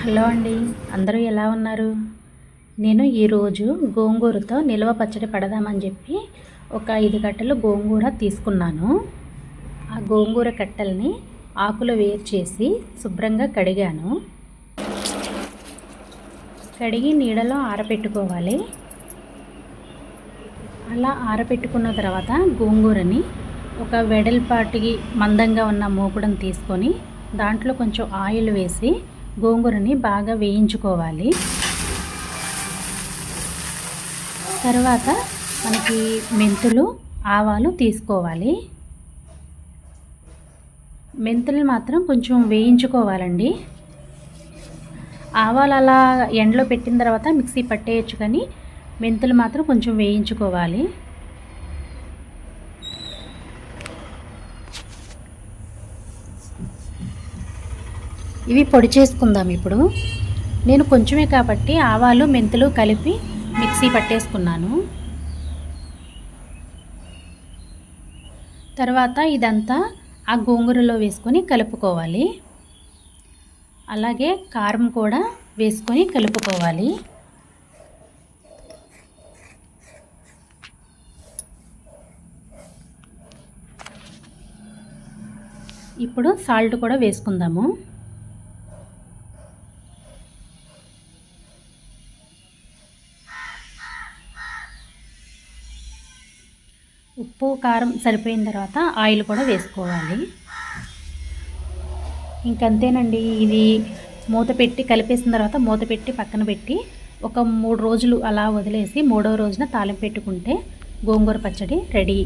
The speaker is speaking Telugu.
హలో అండి. అందరూ ఎలా ఉన్నారు? నేను ఈరోజు గోంగూరతో నిల్వ పచ్చడి పడదామని చెప్పి ఒక ఐదు కట్టలు గోంగూర తీసుకున్నాను. ఆ గోంగూర కట్టెల్ని ఆకులు వేరు చేసి శుభ్రంగా కడిగాను. కడిగి నీడలో ఆరబెట్టుకోవాలి అలా ఆరబెట్టుకున్న తర్వాత గోంగూరని ఒక వెడల్పాటికి మందంగా ఉన్న మూకుడుని తీసుకొని దాంట్లో కొంచెం ఆయిల్ వేసి గోంగూరని బాగా వేయించుకోవాలి. తర్వాత మనకి మెంతులు ఆవాలు తీసుకోవాలి. మెంతులు మాత్రం కొంచెం వేయించుకోవాలండి. ఆవాలు అలా ఎండలో పెట్టిన తర్వాత మిక్సీ పట్టేయచ్చు కానీ మెంతులు మాత్రం కొంచెం వేయించుకోవాలి. ఇవి పొడి చేసుకుందాం ఇప్పుడు. నేను కొంచెమే కాబట్టి ఆవాలు మెంతులు కలిపి మిక్సీ పట్టేసుకున్నాను. తర్వాత ఇదంతా ఆ గోంగూరలో వేసుకొని కలుపుకోవాలి. అలాగే కారం కూడా వేసుకొని కలుపుకోవాలి. ఇప్పుడు సాల్ట్ కూడా వేసుకుందాము. ఉప్పు కారం సరిపోయిన తర్వాత ఆయిల్ కూడా వేసుకోవాలి. ఇంకంతేనండి ఇది మూత పెట్టి కలిపేసిన తర్వాత మూత పెట్టి పక్కన పెట్టి ఒక మూడు రోజులు అలా వదిలేసి మూడవ రోజున తాలింపు పెట్టుకుంటే గోంగూర పచ్చడి రెడీ.